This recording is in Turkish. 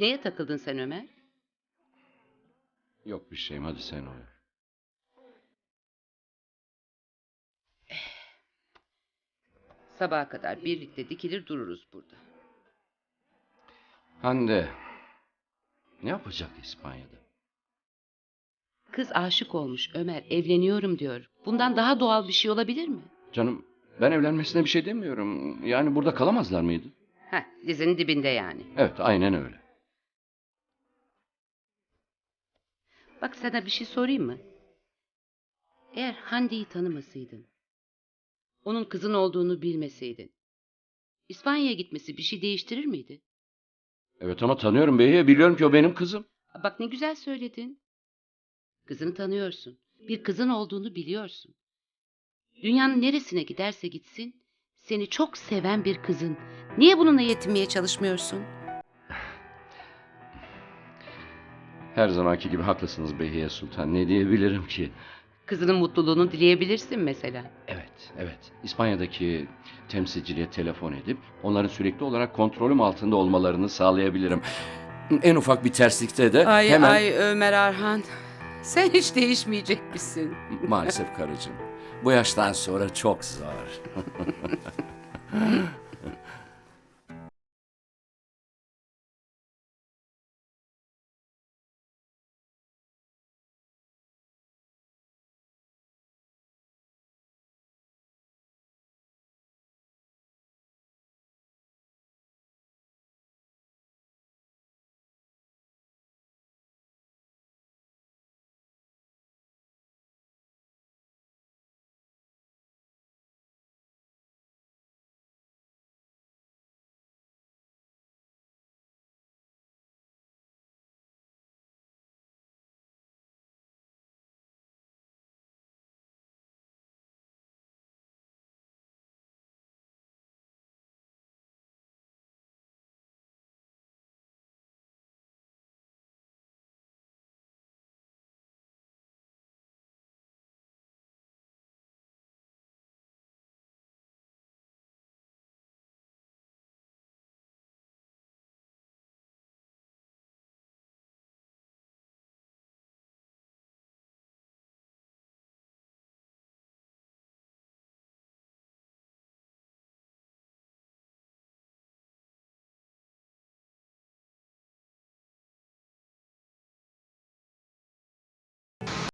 Neye takıldın sen Ömer? Yok bir şeyim hadi sen uyu. Sabaha kadar birlikte dikilir dururuz burada. Hande. Ne yapacak İspanya'da? Kız aşık olmuş Ömer, evleniyorum diyor. Bundan daha doğal bir şey olabilir mi? Canım ben evlenmesine bir şey demiyorum. Yani burada kalamazlar mıydı? Heh, dizinin dibinde yani. Evet aynen öyle. Bak sana bir şey sorayım mı? Eğer Hande'yi tanımasaydın, onun kızın olduğunu bilmeseydin, İspanya'ya gitmesi bir şey değiştirir miydi? Evet ama tanıyorum beyi. Biliyorum ki o benim kızım. Bak ne güzel söyledin. Kızını tanıyorsun. Bir kızın olduğunu biliyorsun. Dünyanın neresine giderse gitsin, seni çok seven bir kızın. Niye bununla yetinmeye çalışmıyorsun? Her zamanki gibi haklısınız Behiye Sultan. Ne diyebilirim ki? Kızının mutluluğunu dileyebilirsin mesela. Evet, evet. İspanya'daki temsilciliğe telefon edip onların sürekli olarak kontrolüm altında olmalarını sağlayabilirim. En ufak bir terslikte de Ay hemen... ay Ömer Arhan. Sen hiç değişmeyecek misin? Maalesef karıcığım. Bu yaştan sonra çok zor.